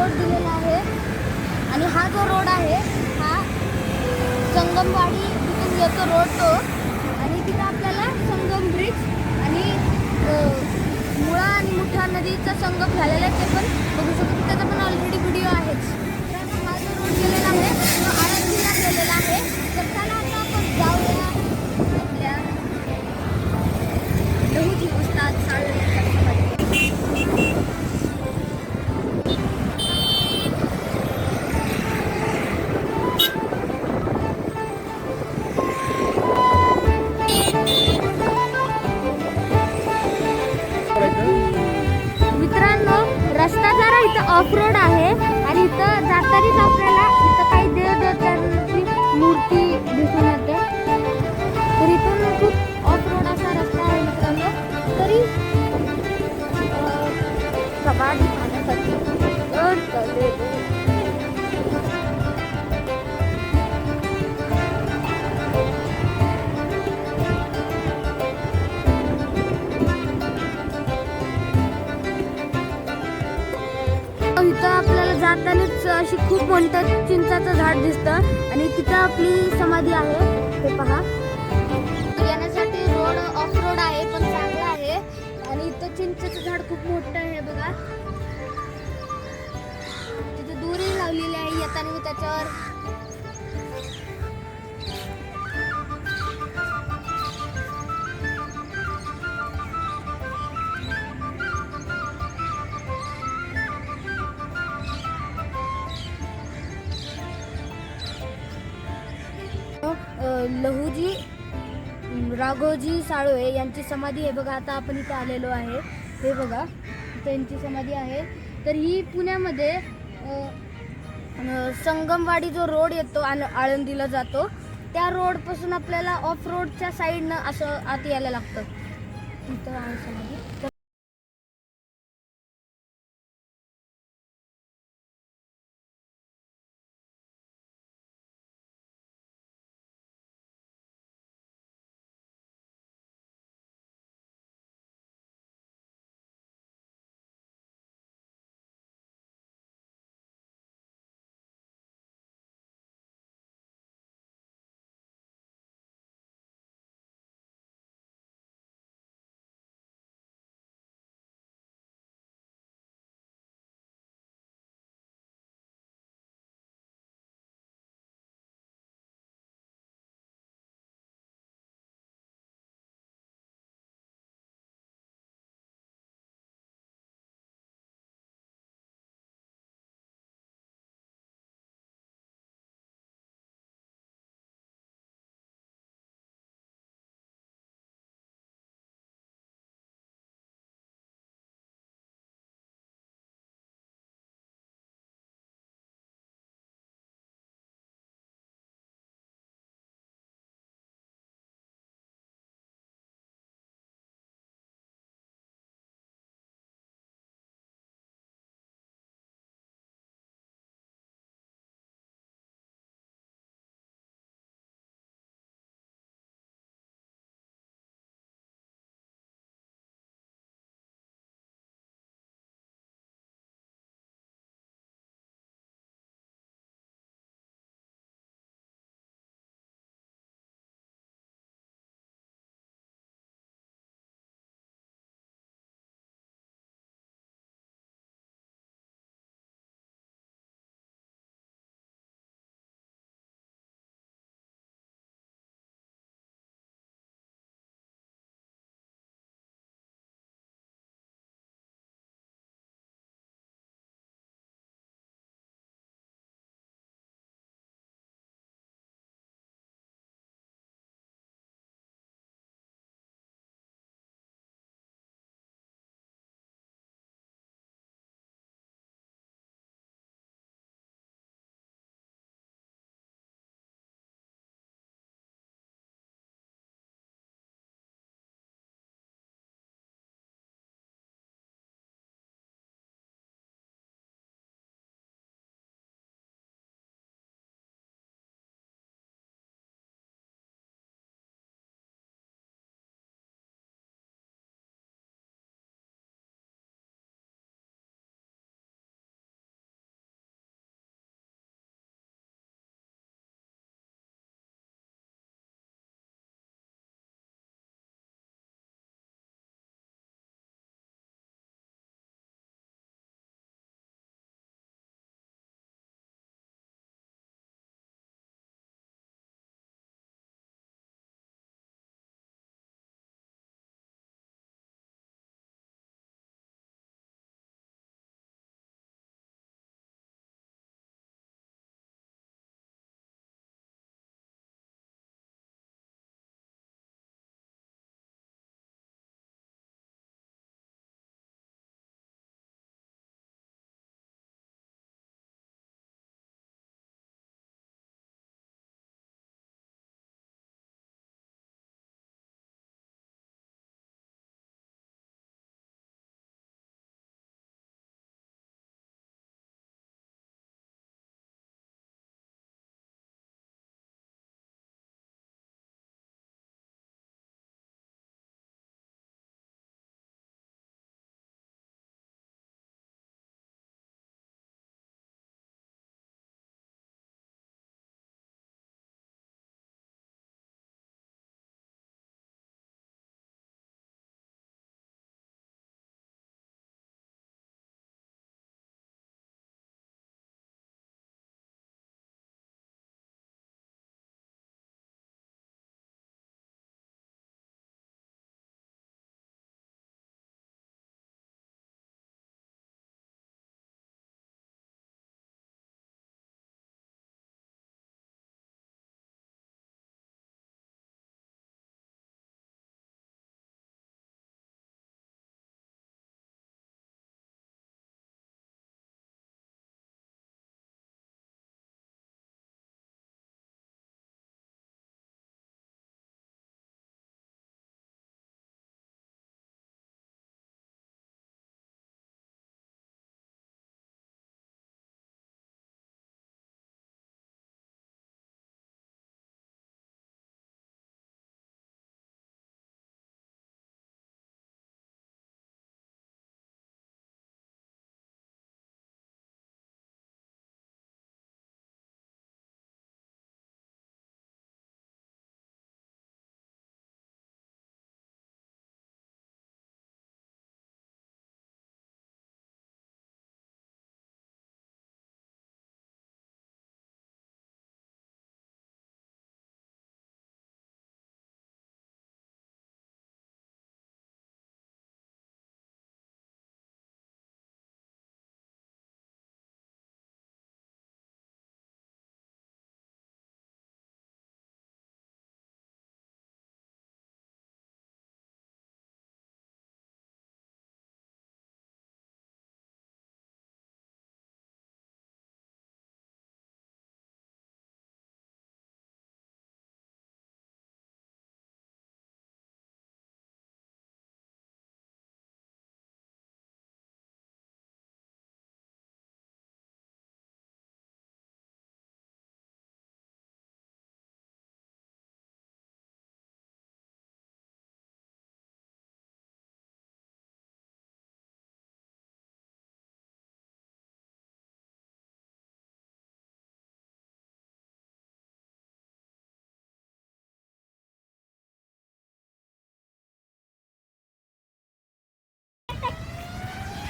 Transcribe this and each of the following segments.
Board दिलेला आहे. आणि हा जो रोड आहे हा संगमवाडी तिथून येतो रोड तो. आणि तिथं आपल्याला संगम ब्रिज आणि मुळा आणि मुठा नदीचा संगम झालेला आहे ते पण बघू शकतो. त्याचा पण ऑलरेडी व्हिडिओ आहेच. ऑफ रोड आहे आणि इथं जातानीच आपल्याला इथं काही देवदेवतांची मूर्ती दिसून येते. तर इथून खूप ऑफ रोड असा रस्ता आहे मित्रांनो. तरी अं, खाण्यासाठी आपल्याला अशी खूप मोठं चिंचाचं झाड दिसतं. आणि तिथं आपली समाधी आहे. ते पहा. येण्यासाठी रोड ऑफ रोड आहे पण चांगला आहे. आणि इथं चिंचेचं झाड खूप मोठं आहे बघा. तिथे दोरी लावलेली आहे येताना मी त्याच्यावर लहूजी राघोजी साळवे यांची समाधी आहे. बघा आता आपण इथे आलेलो आहे. हे बघा त्यांची समाधी आहे. तर ही पुण्यामध्ये संगमवाडी जो रोड येतो आण आळंदीला जातो त्या रोडपासून आपल्याला ऑफ रोडच्या साईडनं असं आत यायला लागतं. इथं समाधी.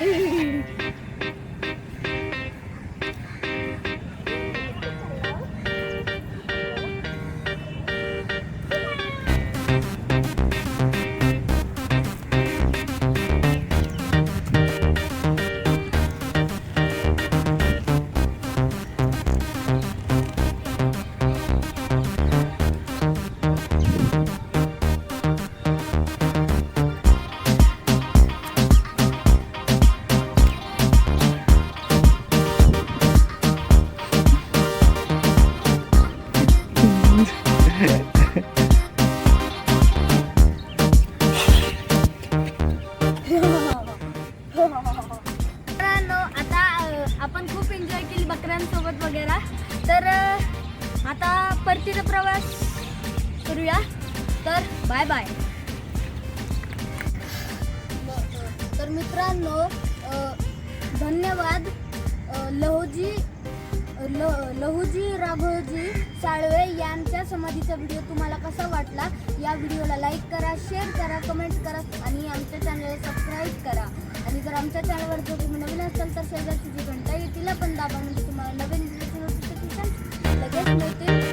Hey. बकऱ्यांसोबत तर आता परतीचा प्रवास करूया. तर बाय बाय तर मित्रांनो धन्यवाद. अ, लहुजी ल लहुजी राघोजी साळवे यांच्या समाधीचा व्हिडिओ तुम्हाला कसा वाटला? या व्हिडिओला लाईक करा शेअर करा कमेंट करा आणि आमच्या चॅनलला सबस्क्राईब करा. आणि जर आमच्या चॅनलवर जर तुम्ही नवीन असाल तर शेजारची जी घंटा येतील पण दाबा म्हणजे Thank you.